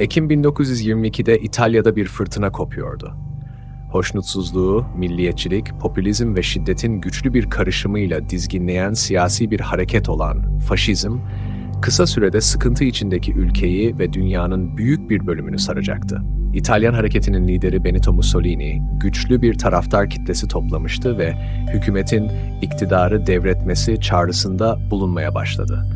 Ekim 1922'de İtalya'da bir fırtına kopuyordu. Hoşnutsuzluğu, milliyetçilik, popülizm ve şiddetin güçlü bir karışımıyla dizginleyen siyasi bir hareket olan faşizm, kısa sürede sıkıntı içindeki ülkeyi ve dünyanın büyük bir bölümünü saracaktı. İtalyan hareketinin lideri Benito Mussolini, güçlü bir taraftar kitlesi toplamıştı ve hükümetin iktidarı devretmesi çağrısında bulunmaya başladı.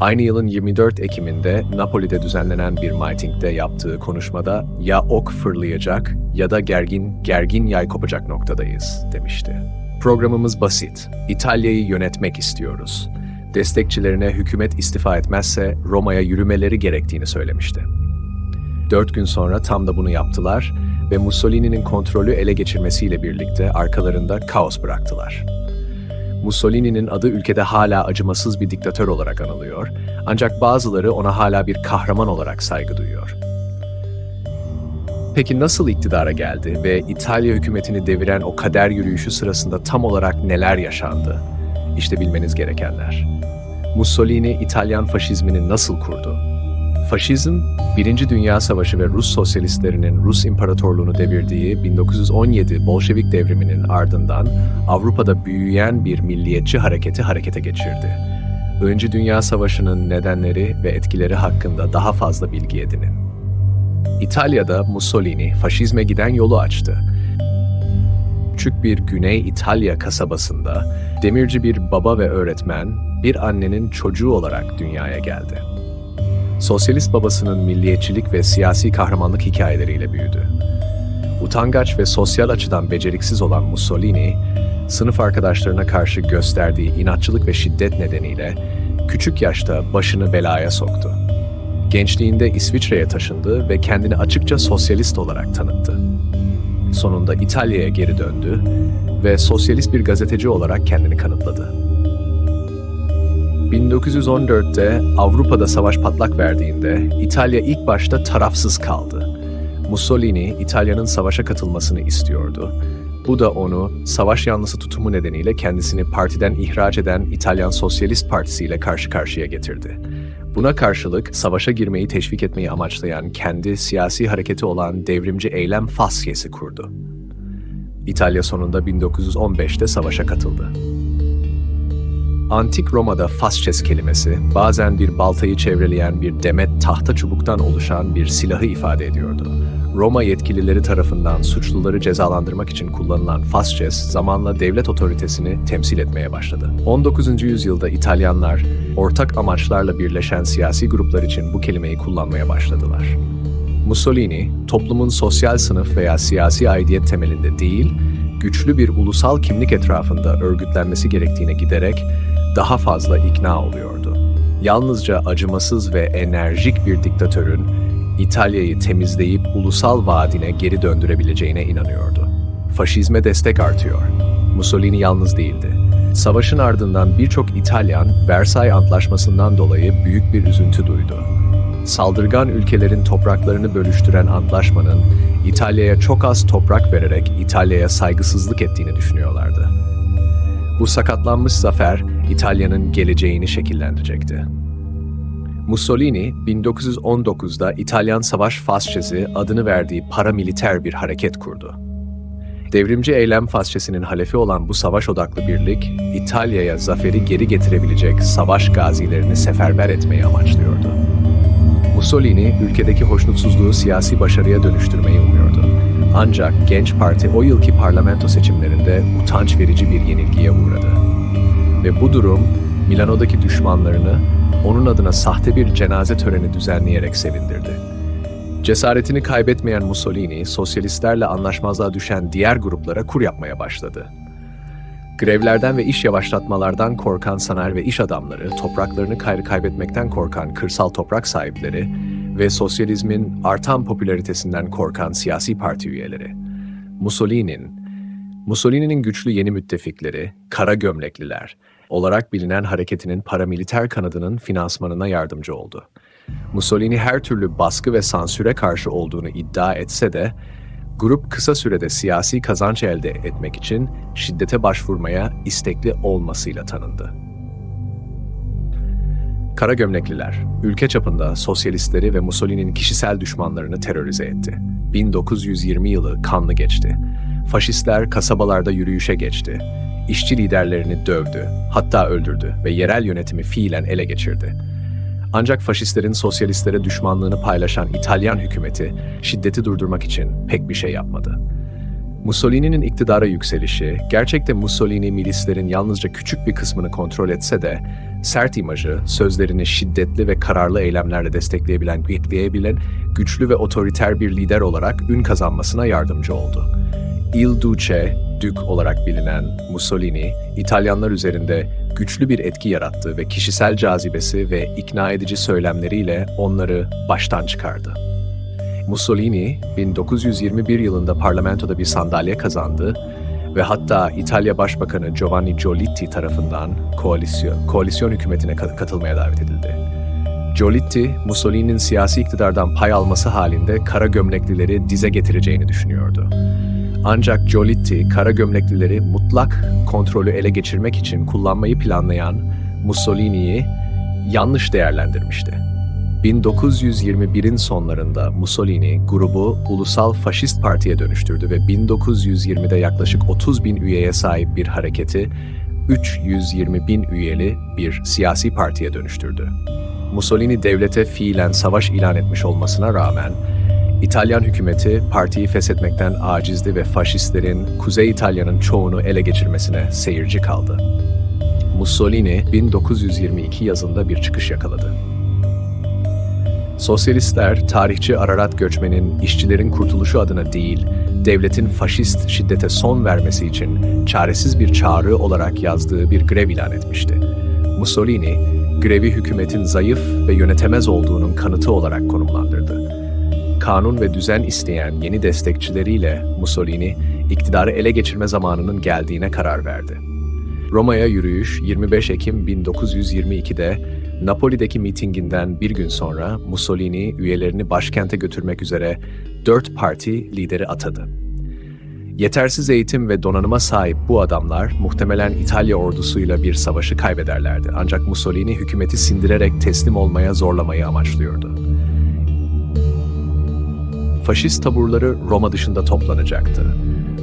Aynı yılın 24 Ekim'inde Napoli'de düzenlenen bir mitingde yaptığı konuşmada ya ok fırlayacak ya da gergin gergin yay kopacak noktadayız demişti. Programımız basit. İtalya'yı yönetmek istiyoruz. Destekçilerine hükümet istifa etmezse Roma'ya yürümeleri gerektiğini söylemişti. Dört gün sonra tam da bunu yaptılar ve Mussolini'nin kontrolü ele geçirmesiyle birlikte arkalarında kaos bıraktılar. Mussolini'nin adı ülkede hala acımasız bir diktatör olarak anılıyor, ancak bazıları ona hala bir kahraman olarak saygı duyuyor. Peki nasıl iktidara geldi ve İtalya hükümetini deviren o kader yürüyüşü sırasında tam olarak neler yaşandı? İşte bilmeniz gerekenler. Mussolini İtalyan faşizmini nasıl kurdu? Faşizm, Birinci Dünya Savaşı ve Rus sosyalistlerinin Rus İmparatorluğunu devirdiği 1917 Bolşevik devriminin ardından Avrupa'da büyüyen bir milliyetçi hareketi harekete geçirdi. Birinci Dünya Savaşı'nın nedenleri ve etkileri hakkında daha fazla bilgi edinin. İtalya'da Mussolini faşizme giden yolu açtı. Küçük bir Güney İtalya kasabasında demirci bir baba ve öğretmen, bir annenin çocuğu olarak dünyaya geldi. Sosyalist babasının milliyetçilik ve siyasi kahramanlık hikayeleriyle büyüdü. Utangaç ve sosyal açıdan beceriksiz olan Mussolini, sınıf arkadaşlarına karşı gösterdiği inatçılık ve şiddet nedeniyle küçük yaşta başını belaya soktu. Gençliğinde İsviçre'ye taşındı ve kendini açıkça sosyalist olarak tanıttı. Sonunda İtalya'ya geri döndü ve sosyalist bir gazeteci olarak kendini kanıtladı. 1914'te Avrupa'da savaş patlak verdiğinde İtalya ilk başta tarafsız kaldı. Mussolini İtalya'nın savaşa katılmasını istiyordu. Bu da onu savaş yanlısı tutumu nedeniyle kendisini partiden ihraç eden İtalyan Sosyalist Partisi ile karşı karşıya getirdi. Buna karşılık savaşa girmeyi teşvik etmeyi amaçlayan kendi siyasi hareketi olan devrimci eylem Fasyesi kurdu. İtalya sonunda 1915'te savaşa katıldı. Antik Roma'da fasces kelimesi bazen bir baltayı çevreleyen bir demet tahta çubuktan oluşan bir silahı ifade ediyordu. Roma yetkilileri tarafından suçluları cezalandırmak için kullanılan fasces zamanla devlet otoritesini temsil etmeye başladı. 19. yüzyılda İtalyanlar ortak amaçlarla birleşen siyasi gruplar için bu kelimeyi kullanmaya başladılar. Mussolini, toplumun sosyal sınıf veya siyasi aidiyet temelinde değil, güçlü bir ulusal kimlik etrafında örgütlenmesi gerektiğine giderek daha fazla ikna oluyordu. Yalnızca acımasız ve enerjik bir diktatörün İtalya'yı temizleyip ulusal vaadine geri döndürebileceğine inanıyordu. Faşizme destek artıyor. Mussolini yalnız değildi. Savaşın ardından birçok İtalyan Versay Antlaşması'ndan dolayı büyük bir üzüntü duydu. Saldırgan ülkelerin topraklarını bölüştüren antlaşmanın İtalya'ya çok az toprak vererek İtalya'ya saygısızlık ettiğini düşünüyorlardı. Bu sakatlanmış zafer İtalya'nın geleceğini şekillendirecekti. Mussolini 1919'da İtalyan Savaş Fascesi adını verdiği paramiliter bir hareket kurdu. Devrimci eylem fascesinin halefi olan bu savaş odaklı birlik, İtalya'ya zaferi geri getirebilecek savaş gazilerini seferber etmeyi amaçlıyordu. Mussolini, ülkedeki hoşnutsuzluğu siyasi başarıya dönüştürmeyi umuyordu. Ancak genç parti o yılki parlamento seçimlerinde utanç verici bir yenilgiye uğradı. Ve bu durum Milano'daki düşmanlarını onun adına sahte bir cenaze töreni düzenleyerek sevindirdi. Cesaretini kaybetmeyen Mussolini, sosyalistlerle anlaşmazlığa düşen diğer gruplara kur yapmaya başladı. Grevlerden ve iş yavaşlatmalardan korkan sanayi ve iş adamları, topraklarını kayrı kaybetmekten korkan kırsal toprak sahipleri ve sosyalizmin artan popülaritesinden korkan siyasi parti üyeleri. Mussolini'nin Mussolini'nin güçlü yeni müttefikleri, kara gömlekliler olarak bilinen hareketinin paramiliter kanadının finansmanına yardımcı oldu. Mussolini her türlü baskı ve sansüre karşı olduğunu iddia etse de, grup kısa sürede siyasi kazanç elde etmek için şiddete başvurmaya istekli olmasıyla tanındı. Kara gömlekliler, ülke çapında sosyalistleri ve Mussolini'nin kişisel düşmanlarını terörize etti. 1920 yılı kanlı geçti. Faşistler kasabalarda yürüyüşe geçti. İşçi liderlerini dövdü, hatta öldürdü ve yerel yönetimi fiilen ele geçirdi. Ancak faşistlerin sosyalistlere düşmanlığını paylaşan İtalyan hükümeti şiddeti durdurmak için pek bir şey yapmadı. Mussolini'nin iktidara yükselişi, gerçekte Mussolini milislerin yalnızca küçük bir kısmını kontrol etse de, sert imajı, sözlerini şiddetli ve kararlı eylemlerle destekleyebilen, bekleyebilen, güçlü ve otoriter bir lider olarak ün kazanmasına yardımcı oldu. Il Duce, Dük olarak bilinen Mussolini, İtalyanlar üzerinde güçlü bir etki yarattı ve kişisel cazibesi ve ikna edici söylemleriyle onları baştan çıkardı. Mussolini 1921 yılında parlamentoda bir sandalye kazandı ve hatta İtalya Başbakanı Giovanni Giolitti tarafından koalisyon, koalisyon hükümetine katılmaya davet edildi. Giolitti, Mussolini'nin siyasi iktidardan pay alması halinde kara gömleklileri dize getireceğini düşünüyordu. Ancak Giolitti, kara gömleklileri mutlak kontrolü ele geçirmek için kullanmayı planlayan Mussolini'yi yanlış değerlendirmişti. 1921'in sonlarında Mussolini grubu Ulusal Faşist Parti'ye dönüştürdü ve 1920'de yaklaşık 30 bin üyeye sahip bir hareketi 320 bin üyeli bir siyasi partiye dönüştürdü. Mussolini devlete fiilen savaş ilan etmiş olmasına rağmen İtalyan hükümeti partiyi feshetmekten acizdi ve faşistlerin Kuzey İtalya'nın çoğunu ele geçirmesine seyirci kaldı. Mussolini 1922 yazında bir çıkış yakaladı. Sosyalistler, tarihçi Ararat Göçmen'in işçilerin kurtuluşu adına değil, devletin faşist şiddete son vermesi için çaresiz bir çağrı olarak yazdığı bir grev ilan etmişti. Mussolini, grevi hükümetin zayıf ve yönetemez olduğunun kanıtı olarak konumlandırdı. Kanun ve düzen isteyen yeni destekçileriyle Mussolini, iktidarı ele geçirme zamanının geldiğine karar verdi. Roma'ya yürüyüş 25 Ekim 1922'de Napoli'deki mitinginden bir gün sonra Mussolini üyelerini başkente götürmek üzere dört parti lideri atadı. Yetersiz eğitim ve donanıma sahip bu adamlar muhtemelen İtalya ordusuyla bir savaşı kaybederlerdi. Ancak Mussolini hükümeti sindirerek teslim olmaya zorlamayı amaçlıyordu. Faşist taburları Roma dışında toplanacaktı.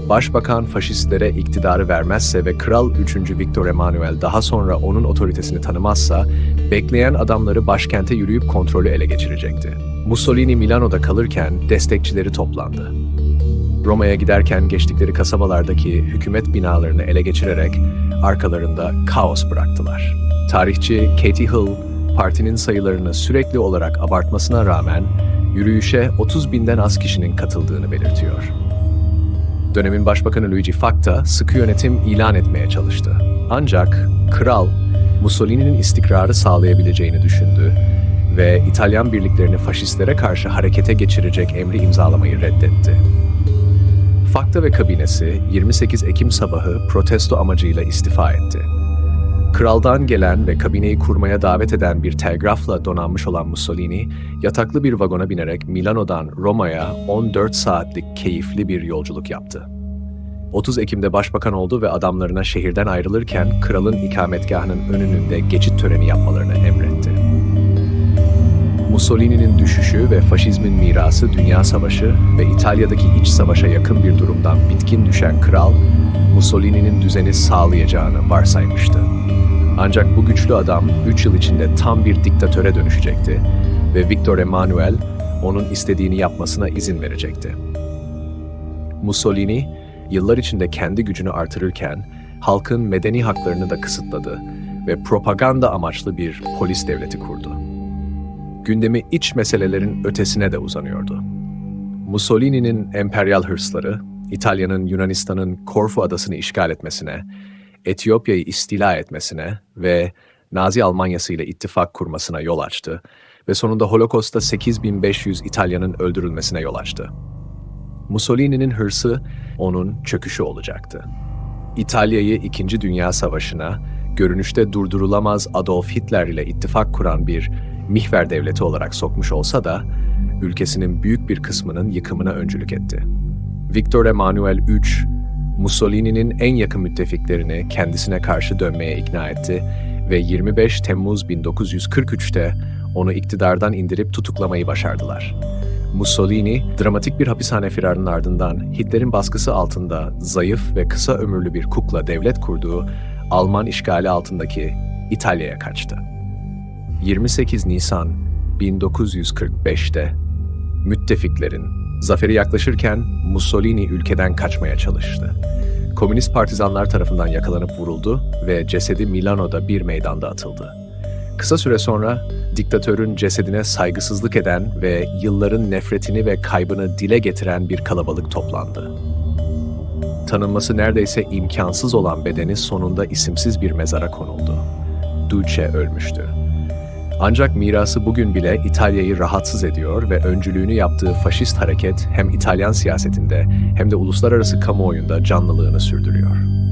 Başbakan faşistlere iktidarı vermezse ve Kral 3. Viktor Emanuel daha sonra onun otoritesini tanımazsa, bekleyen adamları başkente yürüyüp kontrolü ele geçirecekti. Mussolini Milano'da kalırken destekçileri toplandı. Roma'ya giderken geçtikleri kasabalardaki hükümet binalarını ele geçirerek arkalarında kaos bıraktılar. Tarihçi Katie Hill, partinin sayılarını sürekli olarak abartmasına rağmen yürüyüşe 30 binden az kişinin katıldığını belirtiyor. Dönemin Başbakanı Luigi Facta sıkı yönetim ilan etmeye çalıştı. Ancak kral Mussolini'nin istikrarı sağlayabileceğini düşündü ve İtalyan birliklerini faşistlere karşı harekete geçirecek emri imzalamayı reddetti. Facta ve kabinesi 28 Ekim sabahı protesto amacıyla istifa etti. Kraldan gelen ve kabineyi kurmaya davet eden bir telgrafla donanmış olan Mussolini, yataklı bir vagona binerek Milano'dan Roma'ya 14 saatlik keyifli bir yolculuk yaptı. 30 Ekim'de başbakan oldu ve adamlarına şehirden ayrılırken kralın ikametgahının önünde geçit töreni yapmalarını emretti. Mussolini'nin düşüşü ve faşizmin mirası Dünya Savaşı ve İtalya'daki iç savaşa yakın bir durumdan bitkin düşen kral, Mussolini'nin düzeni sağlayacağını varsaymıştı. Ancak bu güçlü adam 3 yıl içinde tam bir diktatöre dönüşecekti ve Victor Emanuel onun istediğini yapmasına izin verecekti. Mussolini, yıllar içinde kendi gücünü artırırken halkın medeni haklarını da kısıtladı ve propaganda amaçlı bir polis devleti kurdu. Gündemi iç meselelerin ötesine de uzanıyordu. Mussolini'nin emperyal hırsları, İtalya'nın Yunanistan'ın Korfu adasını işgal etmesine Etiyopya'yı istila etmesine ve Nazi Almanyası ile ittifak kurmasına yol açtı ve sonunda Holocaust'ta 8500 İtalyanın öldürülmesine yol açtı. Mussolini'nin hırsı onun çöküşü olacaktı. İtalya'yı 2. Dünya Savaşı'na görünüşte durdurulamaz Adolf Hitler ile ittifak kuran bir mihver devleti olarak sokmuş olsa da ülkesinin büyük bir kısmının yıkımına öncülük etti. Victor Emanuel III Mussolini'nin en yakın müttefiklerini kendisine karşı dönmeye ikna etti ve 25 Temmuz 1943'te onu iktidardan indirip tutuklamayı başardılar. Mussolini, dramatik bir hapishane firarının ardından Hitler'in baskısı altında zayıf ve kısa ömürlü bir kukla devlet kurduğu Alman işgali altındaki İtalya'ya kaçtı. 28 Nisan 1945'te müttefiklerin zaferi yaklaşırken Mussolini ülkeden kaçmaya çalıştı. Komünist partizanlar tarafından yakalanıp vuruldu ve cesedi Milano'da bir meydanda atıldı. Kısa süre sonra diktatörün cesedine saygısızlık eden ve yılların nefretini ve kaybını dile getiren bir kalabalık toplandı. Tanınması neredeyse imkansız olan bedeni sonunda isimsiz bir mezara konuldu. Duce ölmüştü. Ancak mirası bugün bile İtalya'yı rahatsız ediyor ve öncülüğünü yaptığı faşist hareket hem İtalyan siyasetinde hem de uluslararası kamuoyunda canlılığını sürdürüyor.